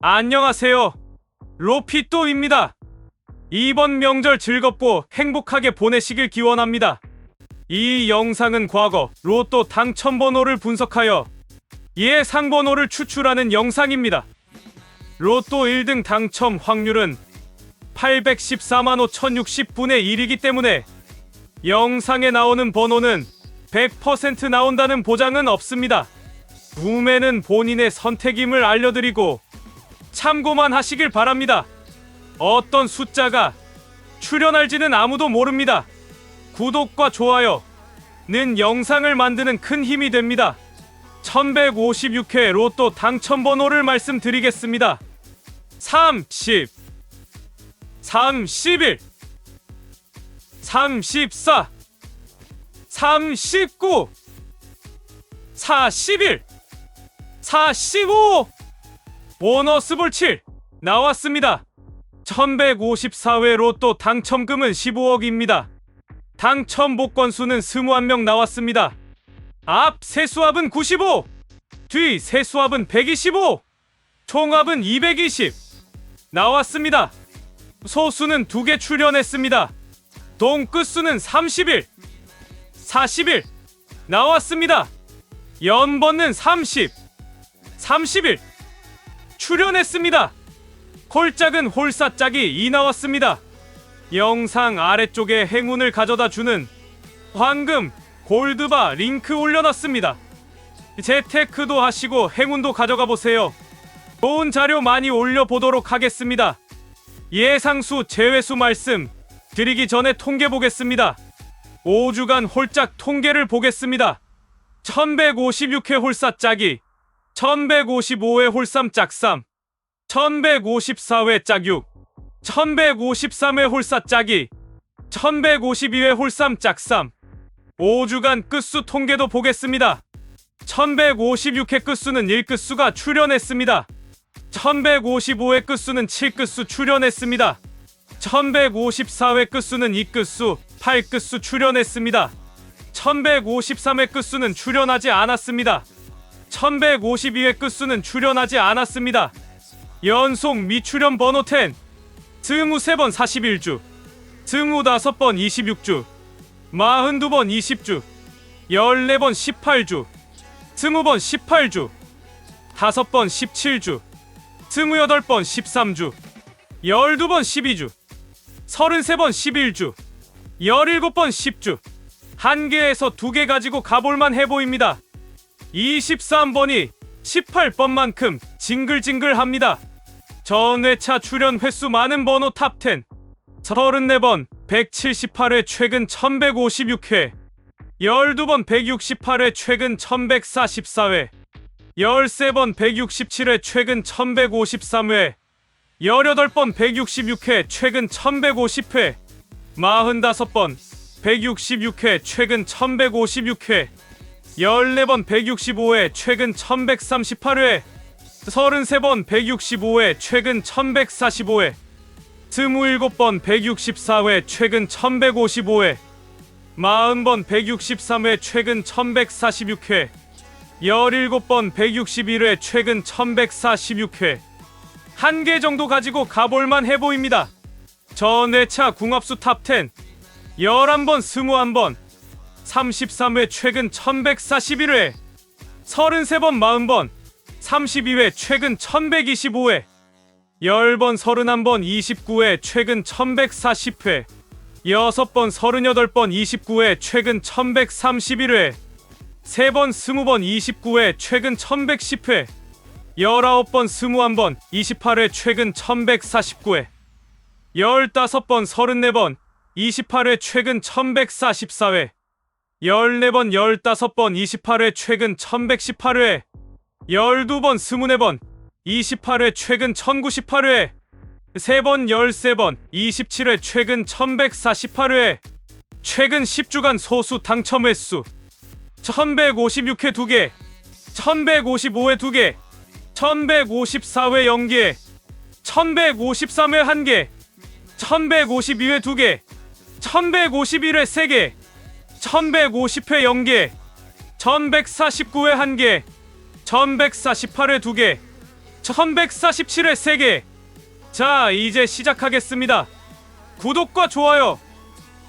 안녕하세요. 로피또입니다. 이번 명절 즐겁고 행복하게 보내시길 기원합니다. 이 영상은 과거 로또 당첨 번호를 분석하여 예상 번호를 추출하는 영상입니다. 로또 1등 당첨 확률은 814만 5060분의 1이기 때문에 영상에 나오는 번호는 100% 나온다는 보장은 없습니다. 구매는 본인의 선택임을 알려드리고 참고만 하시길 바랍니다. 어떤 숫자가 출연할지는 아무도 모릅니다. 구독과 좋아요는 영상을 만드는 큰 힘이 됩니다. 1156회 로또 당첨 번호를 말씀드리겠습니다. 30 31 34 39 41 45 보너스 볼7 나왔습니다. 1154회 로또 당첨금은 15억입니다. 당첨 복권 수는 21명 나왔습니다. 앞 세수합은 95, 뒤 세수합은 125, 총합은 220 나왔습니다. 소수는 2개 출연했습니다. 동끝수는 31, 41 나왔습니다. 연번은 30, 31 출연했습니다. 홀짝은 홀사짝이 2 나왔습니다. 영상 아래쪽에 행운을 가져다 주는 황금 골드바 링크 올려놨습니다. 재테크도 하시고 행운도 가져가 보세요. 좋은 자료 많이 올려보도록 하겠습니다. 예상수 제외수 말씀 드리기 전에 통계 보겠습니다. 5주간 홀짝 통계를 보겠습니다. 1156회 홀사짝이 1155회 홀삼 짝삼 1154회 짝육 1153회 홀사 짝이 1152회 홀삼 짝삼 5주간 끝수 통계도 보겠습니다. 1156회 끝수는 1끝수가 출연했습니다. 1155회 끝수는 7끝수 출연했습니다. 1154회 끝수는 2끝수, 8끝수 출연했습니다. 1153회 끝수는 출연하지 않았습니다. 1152회 끝수는 출연하지 않았습니다. 연속 미출연 번호 10 23번 41주 25번 26주 42번 20주 14번 18주 20번 18주 5번 17주 28번 13주 12번 12주 33번 11주 17번 10주 한 개에서 두 개 가지고 가볼만 해 보입니다. 23번이 18번만큼 징글징글합니다. 전회차 출연 횟수 많은 번호 탑10 34번 178회 최근 1156회. 12번 168회 최근 1144회. 13번 167회 최근 1153회. 18번 166회 최근 1150회. 45번 166회 최근 1156회 14번 165회 최근 1138회 33번 165회 최근 1145회 27번 164회 최근 1155회 40번 163회 최근 1146회 17번 161회 최근 1146회 한 개 정도 가지고 가볼만 해 보입니다. 전회차 궁합수 탑10 11번 21번 33회 최근 1141회 33번 40번 32회 최근 1125회 10번 31번 29회 최근 1140회 6번 38번 29회 최근 1131회 3번 20번 29회 최근 1110회 19번 21번 28회 최근 1149회 15번 34번 28회 최근 1144회 14번 15번 28회 최근 1118회 12번 24번 28회 최근 1098회 3번 13번 27회 최근 1148회 최근 10주간 소수 당첨 횟수 1156회 2개 1155회 2개 1154회 0개 1153회 1개 1152회 2개 1151회 3개 1150회 0개 1149회 1개 1148회 2개 1147회 세계. 자, 이제 시작하겠습니다. 구독과 좋아요,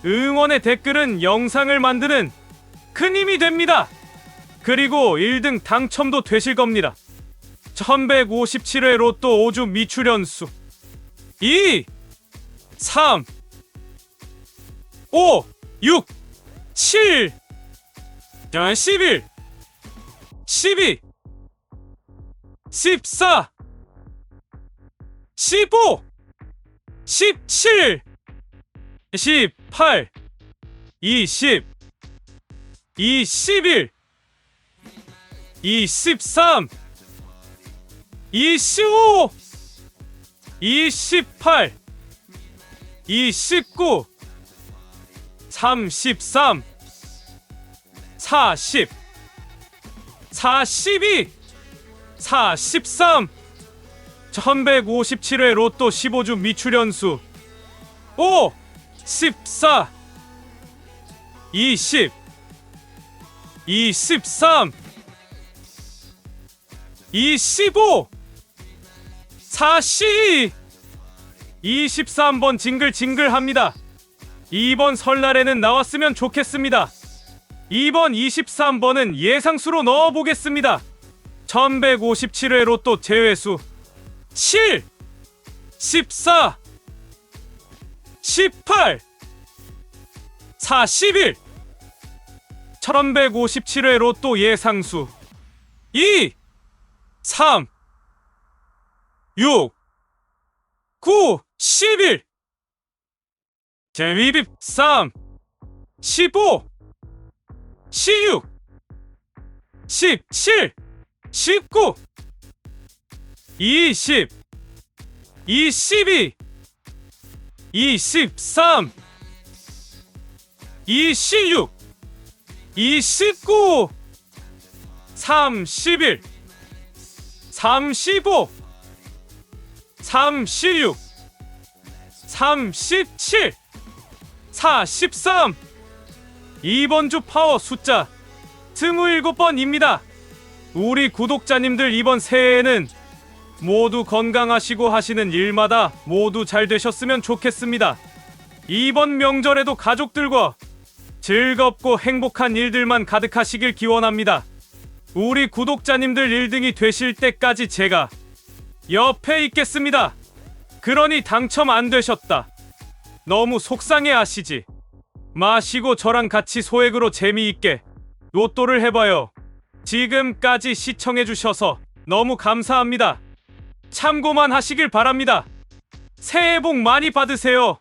응원의 댓글은 영상을 만드는 큰 힘이 됩니다. 그리고 1등 당첨도 되실 겁니다. 1157회 로또 5주 미출연수 2 3 5 6 7 자, 11 12 14 15 17 18 20 21 23 25 28 29 33 40 42 43 1157회 로또 15주 미출연수 5 14 20 23 25 40 23번 징글징글합니다. 이번 설날에는 나왔으면 좋겠습니다. 이번 23번은 예상수로 넣어보겠습니다. 1157회 로또 제외수 7 14 18 41 1157회 로또 예상수 2 3 6 9 11 재미입 3 15 16 17 19 20 22 23 26 29 31 35 36 37 43 이번 주 파워 숫자 27번입니다. 우리 구독자님들 이번 새해에는 모두 건강하시고 하시는 일마다 모두 잘 되셨으면 좋겠습니다. 이번 명절에도 가족들과 즐겁고 행복한 일들만 가득하시길 기원합니다. 우리 구독자님들 1등이 되실 때까지 제가 옆에 있겠습니다. 그러니 당첨 안 되셨다. 너무 속상해 하시지. 마시고 저랑 같이 소액으로 재미있게 로또를 해봐요. 지금까지 시청해주셔서 너무 감사합니다. 참고만 하시길 바랍니다. 새해 복 많이 받으세요.